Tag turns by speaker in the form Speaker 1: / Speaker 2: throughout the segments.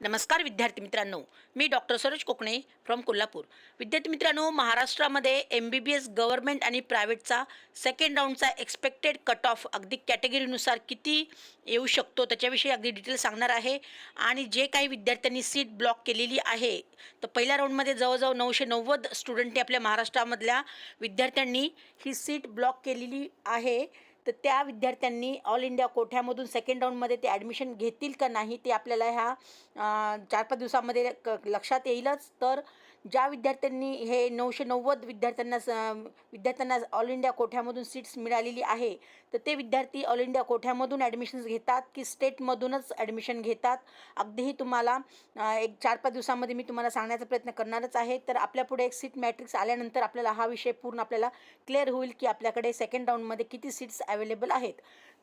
Speaker 1: नमस्कार विद्यार्थी मित्रांनो. मी डॉक्टर सरोज कोकणे फ्रॉम कोल्हापूर. विद्यार्थी मित्रांनो महाराष्ट्रामध्ये M B B S government आणि प्रायव्हेटचा सेकंड राऊंडचा एक्सपेक्टेड कट ऑफ अगदी कॅटेगरीनुसार किती येऊ शकतो त्याच्याविषयी अगदी डिटेल सांगणार आहे. आणि जे काही विद्यार्थ्यांनी सीट ब्लॉक केलेली आहे तर पहिल्या राऊंडमध्ये जवळजवळ नऊशे नव्वद स्टुडंटने आपल्या महाराष्ट्रामधल्या विद्यार्थ्यांनी ही सीट ब्लॉक केलेली आहे. तर त्या विद्यार्थ्यांनी ऑल इंडिया कोठ्यामधून सेकंड राऊंडमध्ये ते ॲडमिशन घेतील का नाही ते आपल्याला ह्या चार पाच दिवसामध्ये क लक्षात येईलच. तर ज्या विद्यार्थ्यांनी हे नऊशे नव्वद विद्यार्थ्यांना स विद्यार्थ्यांना ऑल इंडिया कोठ्यामधून सीट्स मिळालेली आहे तर ते विद्यार्थी ऑल इंडिया कोठ्यामधून ॲडमिशन्स घेतात की स्टेटमधूनच ॲडमिशन घेतात? अगदीही तुम्हाला एक चार पाच दिवसामध्ये मी तुम्हाला सांगण्याचा प्रयत्न करणारच आहे. तर आपल्यापुढे एक सीट मॅट्रिक्स आल्यानंतर आपल्याला हा विषय पूर्ण आपल्याला क्लिअर होईल की आपल्याकडे सेकंड राऊंडमध्ये किती सीट्स अवेलेबल आहेत.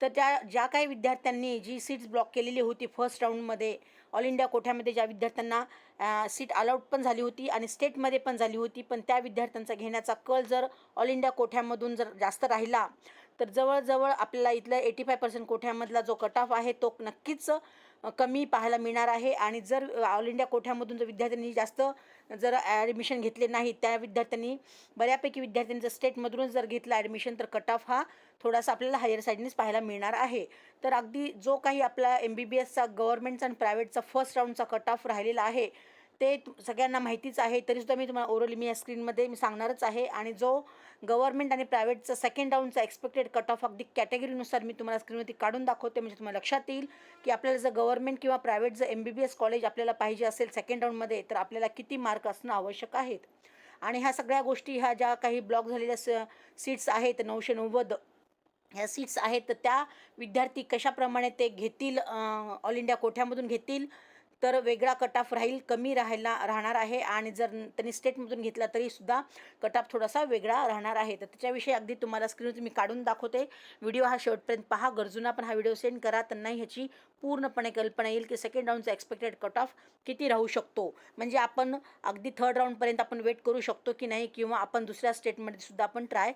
Speaker 1: तर त्या ज्या काही विद्यार्थ्यांनी जी सीट्स ब्लॉक केलेली होती फर्स्ट राऊंडमध्ये ऑल इंडिया कोठ्यामध्ये ज्या विद्यार्थ्यांना सीट अलाउड पण झाली होती आणि स्टेटमध्ये पण झाली होती पण त्या विद्यार्थ्यांचा घेण्याचा कल जर ऑल इंडिया कोठ्यामधून जर जास्त राहिला तर जवळजवळ आपल्याला इथलं एटी फाय पर्सेंट कोठ्यामधला जो कट ऑफ आहे तो नक्कीच कमी पाहायला मिळणार आहे. आणि जर ऑल इंडिया कोठ्यामधून जर विद्यार्थ्यांनी जास्त जर ॲडमिशन घेतले नाही त्या विद्यार्थ्यांनी बऱ्यापैकी विद्यार्थ्यांचं स्टेटमधून स्टेटमधूनच जर घेतलं ॲडमिशन तर कट ऑफ हा थोडासा आपल्याला हायर साईडनेच पाहायला मिळणार आहे. तर अगदी जो काही आपला एम बी बी एसचा गव्हर्मेंटचा आणि प्रायव्हेटचा फर्स्ट राऊंडचा कट ऑफ राहिलेला आहे ते सगळ्यांना माहितीच आहे तरीसुद्धा मी तुम्हाला ओरली मी या स्क्रीनमध्ये मी सांगणारच आहे. आणि जो गव्हर्नमेंट आणि प्रायव्हेटचा सेकंड राऊंडचा एक्सपेक्टेड कट ऑफ अगदी कॅटेगरीनुसार मी तुम्हाला स्क्रीनवरती काढून दाखवते. म्हणजे तुम्हाला लक्षात येईल की आपल्याला जर गव्हर्नमेंट किंवा प्रायव्हेट जर M B B S college आपल्याला पाहिजे असेल सेकंड राऊंडमध्ये तर आपल्याला किती मार्क असणं आवश्यक आहेत? आणि ह्या सगळ्या गोष्टी ह्या ज्या काही ब्लॉक झालेल्या स सीट्स आहेत नऊशे नव्वद ह्या सीट्स आहेत तर त्या विद्यार्थी कशाप्रमाणे ते घेतील ऑल इंडिया कोठ्यामधून घेतील? तर वेगळा कट ऑफ राहील कमी राहायला राहणार आहे. आणि जर त्यांनी स्टेटमधून घेतला तरीसुद्धा कट ऑफ थोडासा वेगळा राहणार आहे. तर त्याच्याविषयी अगदी तुम्हाला स्क्रीनवर मी काढून दाखवते. व्हिडिओ हा शेवटपर्यंत पहा. गरजूंना पण हा व्हिडिओ सेंड करा. त्यांना ह्याची पूर्णपणे कल्पना येईल की सेकंड राऊंडचा एक्सपेक्टेड कट ऑफ किती राहू शकतो. म्हणजे आपण अगदी थर्ड राऊंडपर्यंत आपण वेट करू शकतो की नाही किंवा आपण दुसऱ्या स्टेटमध्ये सुद्धा आपण ट्राय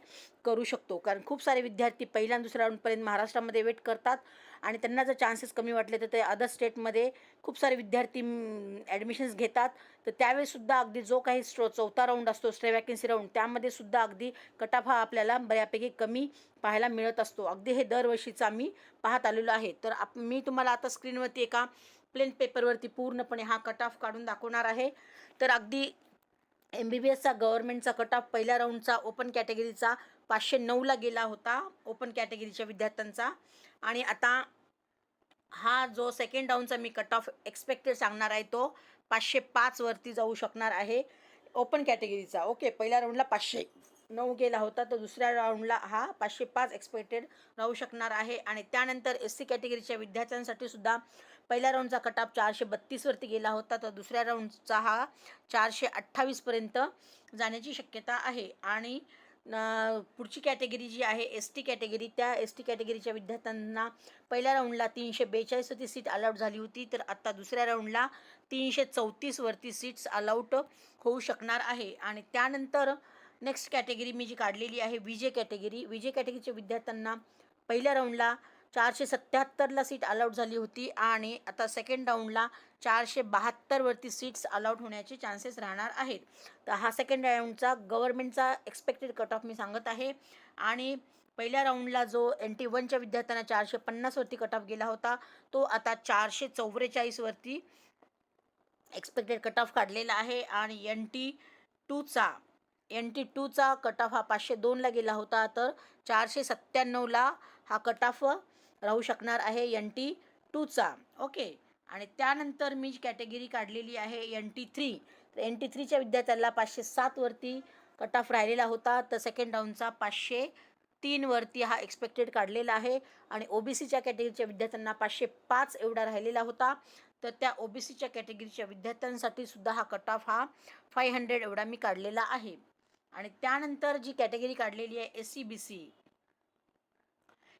Speaker 1: करू शकतो. कारण खूप सारे विद्यार्थी पहिल्या दुसऱ्या राऊंडपर्यंत महाराष्ट्रामध्ये वेट करतात. आणि त्यांना जर चान्सेस कमी वाटले तर ते अदर स्टेटमध्ये खूप सारे विद्यार्थी ॲडमिशन्स घेतात. तर त्यावेळीसुद्धा अगदी जो काही स्ट्रो चौथा राऊंड असतो स्ट्रे वॅकन्सी राऊंड त्यामध्ये सुद्धा अगदी कटाफ हा आपल्याला बऱ्यापैकी कमी पाहायला मिळत असतो. अगदी हे दरवर्षीचं आम्ही पाहत आलेलो आहे. तर आप मी तुम्हाला आता स्क्रीनवरती एका प्लेन पेपरवरती पूर्णपणे हा कट ऑफ काढून दाखवणार आहे. तर अगदी एम बी बी एसचा गव्हर्नमेंटचा कट ऑफ पहिल्या राऊंडचा ओपन कॅटेगरीचा पाचशे नऊला गेला होता ओपन कॅटेगरीच्या विद्यार्थ्यांचा. आणि आता हा जो सेकंड राऊंडचा मी कट ऑफ एक्सपेक्टेड सांगणार आहे तो पाचशे पाचवरती जाऊ शकणार आहे ओपन कॅटेगरीचा ओके पहिल्या राऊंडला पाचशे. नऊ गेला होता तर दुसऱ्या राऊंडला हा पाचशे पाच एक्सपेक्टेड राहू शकणार आहे. आणि त्यानंतर एस सी कॅटेगरीच्या विद्यार्थ्यांसाठी सुद्धा पहिल्या राऊंडचा कटाप चारशे बत्तीसवरती गेला होता तर दुसऱ्या राऊंडचा हा चारशे अठ्ठावीसपर्यंत जाण्याची शक्यता आहे. आणि पुढची कॅटेगरी जी आहे एस टी कॅटेगरी त्या एस टी कॅटेगरीच्या विद्यार्थ्यांना पहिल्या राऊंडला तीनशे बेचाळीसवरती सीट अलाउट झाली होती तर आता दुसऱ्या राऊंडला तीनशे चौतीसवरती सीट्स अलाउट होऊ शकणार आहे. आणि त्यानंतर नेक्स्ट कॅटेगरी मी जी काढलेली आहे विजे कॅटेगरी विजे कॅटेगरीच्या विद्यार्थ्यांना पहिल्या राऊंडला चारशे सत्त्याहत्तरला सीट अलाउड झाली होती आणि आता सेकंड राऊंडला चारशे बहात्तरवरती सीट्स अलाउड होण्याचे चान्सेस राहणार आहेत. तर हा सेकंड राऊंडचा गव्हर्नमेंटचा एक्सपेक्टेड कट ऑफ मी सांगत आहे. आणि पहिल्या राऊंडला जो एन टी वनच्या विद्यार्थ्यांना चारशे पन्नासवरती कट ऑफ गेला होता तो आता चारशे चौवेचाळीसवरती एक्सपेक्टेड कट ऑफ काढलेला आहे. आणि एन टी टूचा एन टी टूचा कट ऑफ हा पाचशे दोनला गेला होता तर चारशे सत्त्याण्णवला हा कट ऑफ राहू शकणार आहे एन टी टूचा ओके आणि त्यानंतर मी जी कॅटेगरी काढलेली आहे एन टी थ्री तर एन टी थ्रीच्या विद्यार्थ्याला पाचशे सातवरती कट ऑफ राहिलेला होता तर सेकंड राऊंडचा पाचशे तीनवरती हा एक्सपेक्टेड काढलेला आहे. आणि ओ बी सीच्या कॅटेगरीच्या विद्यार्थ्यांना पाचशे पाच एवढा राहिलेला होता तर त्या ओ बी सीच्या कॅटेगरीच्या विद्यार्थ्यांसाठी सुद्धा हा कट ऑफ हा फाय हंड्रेड एवढा मी काढलेला आहे. आणि त्यानंतर जी कॅटेगरी काढलेली आहे S C B C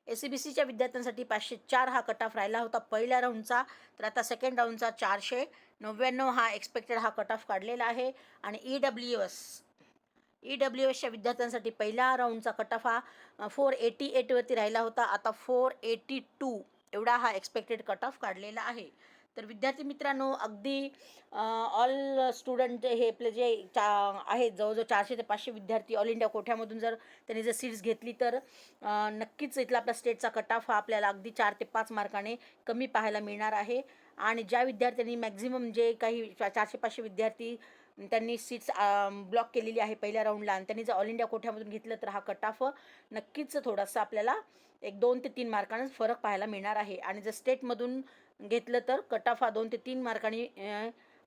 Speaker 1: S C B सीच्या विद्यार्थ्यांसाठी पाचशे चार हा कट ऑफ राहिला होता पहिल्या राऊंडचा तर आता सेकंड राऊंडचा चारशे नव्याण्णव हा एक्सपेक्टेड हा कट ऑफ काढलेला आहे. आणि E W S E W एसच्या विद्यार्थ्यांसाठी पहिल्या राऊंडचा कट ऑफ हा फोर एटी एटवरती राहिला होता. आता फोर एटी टू एवढा हा एक्सपेक्टेड कट ऑफ काढलेला आहे. तर विद्यार्थी मित्रांनो अगदी ऑल स्टुडंट हे आपले जे चा आहेत जवळजवळ चारशे ते पाचशे विद्यार्थी ऑल इंडिया कोठ्यामधून जर त्यांनी जर सीट्स घेतली तर नक्कीच इथला आपला स्टेटचा कट ऑफ हा आपल्याला अगदी चार ते पाच मार्काने कमी पाहायला मिळणार आहे. आणि ज्या विद्यार्थ्यांनी मॅक्झिमम जे काही चारशे पाचशे विद्यार्थी त्यांनी सीट्स ब्लॉक केलेली आहे पहिल्या राऊंडला आणि त्यांनी जर ऑल इंडिया कोठ्यामधून घेतलं तर हा कट ऑफ नक्कीच थोडासा आपल्याला एक दोन ते तीन मार्कांना फरक पाहायला मिळणार आहे. आणि जर स्टेटमधून घेतलं तर कट ऑफ हा दोन ते तीन मार्कांनी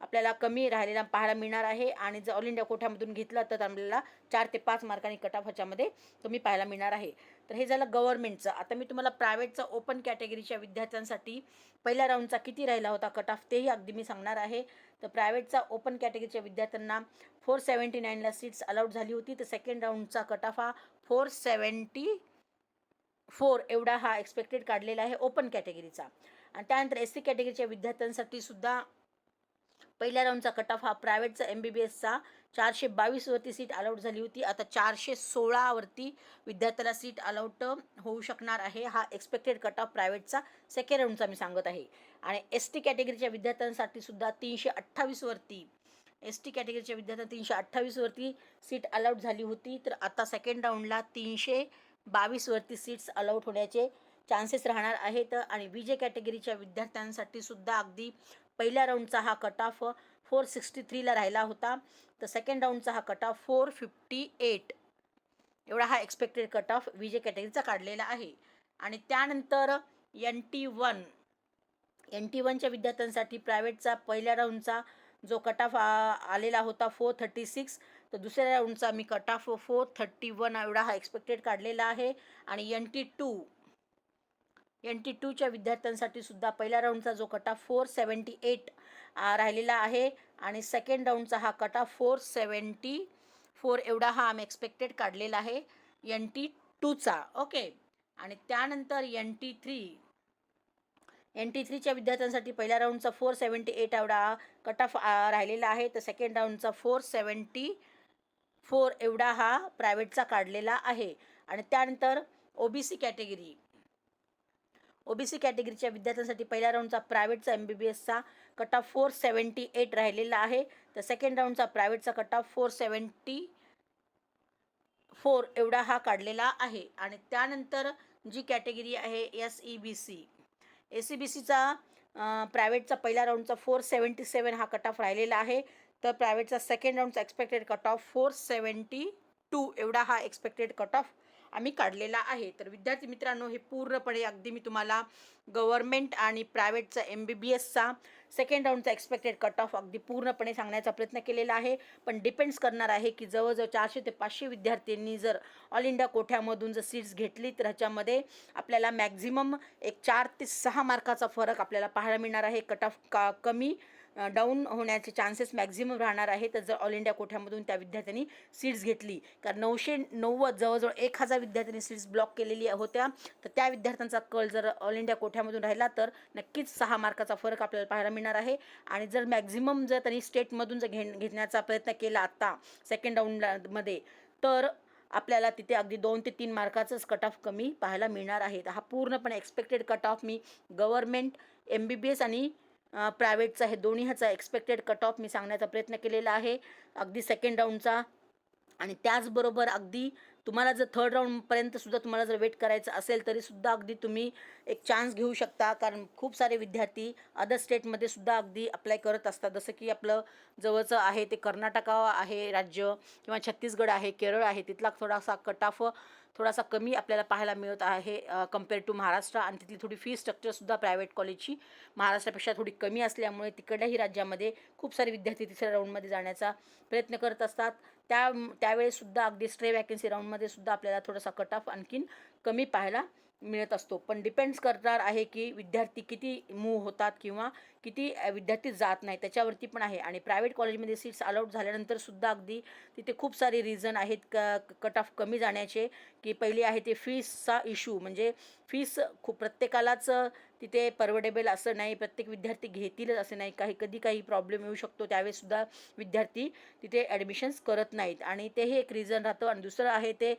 Speaker 1: आपल्याला कमी राहिलेला पाहायला मिळणार आहे. आणि जर ऑल इंडिया कोठ्यामधून घेतला तर आपल्याला चार ते पाच मार्कांनी कट ऑफ ह्याच्यामध्ये कमी पाहायला मिळणार आहे. तर हे झालं गव्हर्नमेंटचं आता मी तुम्हाला प्रायव्हेटचं ओपन कॅटेगरीच्या विद्यार्थ्यांसाठी पहिल्या राऊंडचा किती राहिला होता कट ऑफ तेही अगदी मी सांगणार आहे. तर प्रायव्हेटचा ओपन कॅटेगरीच्या विद्यार्थ्यांना फोर सेवन्टी नाईनला सीट्स अलाउड झाली होती. तर सेकंड राऊंडचा कट ऑफ हा फोर सेवन्टी फोर एवढा हा एक्सपेक्टेड काढलेला आहे ओपन कॅटेगरीचा आणि त्यानंतर एस सी कॅटेगरीच्या विद्यार्थ्यांसाठी सुद्धा पहिल्या राऊंडचा कट ऑफ हा प्रायव्हेटचा एम बी बी एसचा चारशे बावीसवरती सीट अलाउड झाली होती. आता चारशे सोळावरती विद्यार्थ्याला सीट अलाउड होऊ शकणार आहे. हा एक्सपेक्टेड कट ऑफ प्रायव्हेटचा सेकंड राऊंडचा मी सांगत आहे. आणि एस टी कॅटेगरीच्या विद्यार्थ्यांसाठी सुद्धा तीनशे अठ्ठावीसवरती एस टी कॅटेगरीच्या विद्यार्थ्यांना तीनशे अठ्ठावीसवरती सीट अलाउड झाली होती. तर आता सेकंड राऊंडला तीनशे बावीसवरती सीट्स अलाउड होण्याचे चान्सेस राहणार आहेत. आणि वि जे कॅटेगरीच्या विद्यार्थ्यांसाठी सुद्धा अगदी पहिल्या राऊंडचा हा कट ऑफ फोर सिक्स्टी थ्रीला राहिला होता. तर सेकंड राऊंडचा हा cut off four fifty eight एवढा हा एक्सपेक्टेड कट ऑफ वि जे कॅटेगरीचा काढलेला आहे. आणि त्यानंतर N T one N T वनच्या विद्यार्थ्यांसाठी प्रायव्हेटचा पहिल्या राऊंडचा जो कट ऑफ आलेला होता फोर थर्टी सिक्स तर दुसऱ्या राऊंडचा मी cut off four thirty one एवढा हा एक्सपेक्टेड काढलेला आहे. आणि N T two N T टूच्या विद्यार्थ्यांसाठी सुद्धा पहिल्या राऊंडचा जो cut off four seventy eight राहिलेला आहे. आणि सेकंड राऊंडचा हा cut off four seventy four एवढा हा आम्ही एक्सपेक्टेड काढलेला आहे एन टी टूचा ओके आणि त्यानंतर N T three N T थ्रीच्या विद्यार्थ्यांसाठी पहिल्या राऊंडचा फोर सेवन्टी एट एवढा कट ऑफ राहिलेला आहे. तर सेकंड राऊंडचा फोर सेवन्टी फोर एवढा हा प्रायव्हेटचा काढलेला आहे. आणि त्यानंतर O B C category O B C कॅटेगरीच्या विद्यार्थ्यांसाठी पहिल्या राऊंडचा प्रायव्हेटचा M B B एसचा cut off four seventy eight राहिलेला आहे. तर सेकंड राऊंडचा प्रायव्हेटचा cut off four seventy four एवढा हा काढलेला आहे. आणि त्यानंतर जी कॅटेगरी आहे S E B C A C B सीचा प्रायव्हेटचा पहिल्या राऊंडचा फोर सेवन्टी सेवन हा कट ऑफ राहिलेला आहे. तर प्रायव्हेटचा second राऊंडचा expected cut off four seventy two एवढा हा एक्सपेक्टेड कट ऑफ आम्ही काढलेला आहे. तर विद्यार्थी मित्रांनो हे पूर्णपणे अगदी मी तुम्हाला गव्हर्मेंट आणि प्रायव्हेटचा एम बी बी एसचा सेकंड राऊंडचा एक्सपेक्टेड कट ऑफ अगदी पूर्णपणे सांगण्याचा प्रयत्न केलेला आहे. पण डिपेंड्स करणार आहे की जवळजवळ चारशे ते पाचशे विद्यार्थ्यांनी जर ऑल इंडिया कोठ्यामधून जर सीट्स घेतली तर ह्याच्यामध्ये आपल्याला मॅक्झिमम एक चार ते सहा मार्काचा फरक आपल्याला पाहायला मिळणार आहे. कट ऑफ का कमी डाऊन होण्याचे चान्सेस मॅक्झिमम राहणार आहे तर जर ऑल इंडिया कोठ्यामधून त्या विद्यार्थ्यांनी सीट्स घेतली कारण नऊशे नव्वद जवळजवळ एक हजार विद्यार्थ्यांनी सीट्स ब्लॉक केलेली होत्या तर त्या विद्यार्थ्यांचा कल जर ऑल इंडिया कोठ्यामधून राहिला तर नक्कीच सहा मार्काचा फरक आपल्याला पाहायला मिळणार आहे. आणि जर मॅक्झिमम जर त्यांनी स्टेटमधून जर घे घेण्याचा प्रयत्न केला आत्ता सेकंड राऊंडमध्ये तर आपल्याला तिथे अगदी दोन ते तीन मार्काचंच कट ऑफ कमी पाहायला मिळणार आहे. तर हा पूर्णपणे एक्सपेक्टेड कट ऑफ मी government M B B S आणि प्रायव्हेटचा हे दोन्ही ह्याचा एक्सपेक्टेड कट ऑफ मी सांगण्याचा प्रयत्न केलेला आहे. अगदी सेकंड राऊंडचा आणि त्याचबरोबर अगदी तुम्हाला जर थर्ड राऊंडपर्यंत सुद्धा तुम्हाला जर वेट करायचं असेल तरी सुद्धा अगदी तुम्ही एक चान्स घेऊ शकता. कारण खूप सारे विद्यार्थी अदर स्टेटमध्ये सुद्धा अगदी अप्लाय करत असतात. जसं की आपलं जवळचं आहे ते कर्नाटका आहे राज्य किंवा छत्तीसगड आहे केरळ आहे तिथला थोडासा कट ऑफ थोडासा कमी आपल्याला पाहायला मिळत आहे कंपेअर टू महाराष्ट्र. आणि तिथली थोडी फी स्ट्रक्चरसुद्धा प्रायव्हेट कॉलेजची महाराष्ट्रापेक्षा थोडी कमी असल्यामुळे तिकडल्याही राज्यामध्ये खूप सारे विद्यार्थी तिसऱ्या राऊंडमध्ये जाण्याचा प्रयत्न करत असतात. त्या त्यावेळेसुद्धा अगदी स्ट्रे वॅकन्सी राऊंडमध्ये सुद्धा आपल्याला थोडासा कट ऑफ आणखीन कमी पाहायला मिळत असतो. पण डिपेंड्स करणार आहे की विद्यार्थी किती मूव होतात किंवा किती विद्यार्थी जात नाही त्याच्यावरती पण आहे. आणि प्रायव्हेट कॉलेजमध्ये सीट्स अलाउड झाल्यानंतर सुद्धा अगदी तिथे खूप सारे रिझन आहेत क कट ऑफ कमी जाण्याचे की पहिली आहे ते फीसचा इश्यू म्हणजे फीस खूप प्रत्येकालाच तिथे परवडेबल असं नाही प्रत्येक विद्यार्थी घेतीलच असं नाही. काही कधी काही प्रॉब्लेम येऊ शकतो त्यावेळेसुद्धा विद्यार्थी तिथे ॲडमिशन्स करत नाहीत. आणि ते हे एक रिझन राहतं. आणि दुसरं आहे ते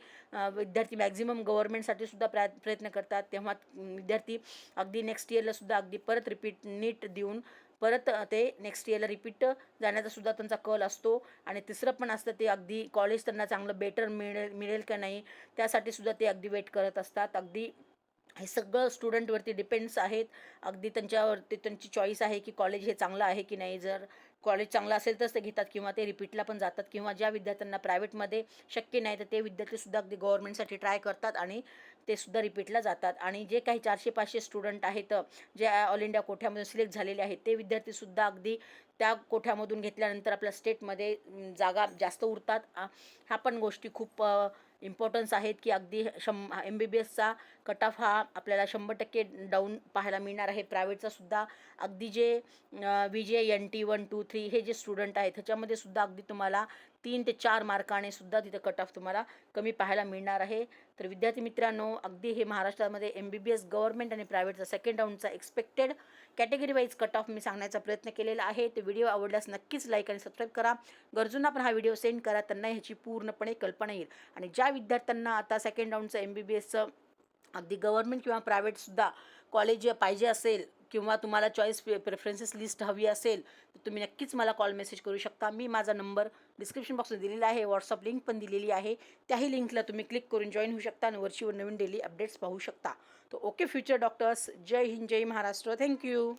Speaker 1: विद्यार्थी मॅक्झिमम गव्हर्नमेंटसाठी सुद्धा प्रयत्न करतात. तेव्हा विद्यार्थी अगदी नेक्स्ट इयरला सुद्धा अगदी परत रिपीट नीट देऊन परत ते नेक्स्ट इयरला रिपीट जाण्याचा सुद्धा त्यांचा कल असतो. आणि तिसरं पण असतं ते अगदी कॉलेज त्यांना चांगलं बेटर मिळेल मिळेल का नाही त्यासाठी सुद्धा ते अगदी वेट करत असतात. अगदी हे सगळं स्टुडंटवरती डिपेंड्स आहेत. अगदी त्यांच्यावरती त्यांची चॉईस आहे की कॉलेज हे चांगलं आहे की नाही जर. कॉलेज चांगलं असेल तरच ते घेतात किंवा ते रिपीटला पण जातात किंवा ज्या विद्यार्थ्यांना प्रायव्हेटमध्ये शक्य नाही तर ते विद्यार्थीसुद्धा अगदी गव्हर्मेंटसाठी ट्राय करतात आणि ते सुद्धा रिपीटला जातात. आणि जे काही चारशे पाचशे स्टुडंट आहेत जे ऑल इंडिया कोठ्यामधून सिलेक्ट झालेले आहेत ते विद्यार्थीसुद्धा अगदी त्या कोठ्यामधून घेतल्यानंतर आपल्या स्टेटमध्ये जागा जास्त उरतात. ह्या पण गोष्टी खूप इम्पॉर्टन्स आहेत की अगदी शं एम बी बी एसचा कट ऑफ हा आपल्याला शंभर टक्के डाऊन पाहायला मिळणार आहे. प्रायव्हेटचा सुद्धा अगदी जे V J N T one two three हे जे स्टुडंट आहेत ह्याच्यामध्ये सुद्धा अगदी तुम्हाला तीन ते चार मार्काने सुद्धा तिथं कट ऑफ तुम्हाला कमी पाहायला मिळणार आहे. तर विद्यार्थी मित्रांनो अगदी हे महाराष्ट्रामध्ये M B B S government आणि प्रायव्हेटचा second राऊंडचा expected category wise cut off मी सांगण्याचा प्रयत्न केलेला आहे. ते व्हिडिओ आवडल्यास नक्कीच लाईक आणि सबस्क्राईब करा. गरजूंना पण हा व्हिडिओ सेंड करा त्यांना ह्याची पूर्णपणे कल्पना येईल. आणि ज्या विद्यार्थ्यांना आता सेकंड राऊंडचं एम बी बी एसचं अगदी गव्हर्नमेंट किंवा प्रायव्हेटसुद्धा कॉलेज पाहिजे असेल किंवा तुम्हाला चॉईस प्रेफरन्सेस लिस्ट हवी असेल तर तुम्ही नक्कीच मला कॉल मेसेज करू शकता. मी माझा नंबर डिस्क्रिप्शन बॉक्समध्ये दिलेला आहे व्हॉट्सअप लिंक पण दिलेली आहे. त्याही लिंकला तुम्ही क्लिक करून जॉईन होऊ शकता आणि वरचीवर नवीन डेली अपडेट्स पाहू शकता. तर ओके फ्युचर डॉक्टर्स जय हिंद जय महाराष्ट्र. Thank you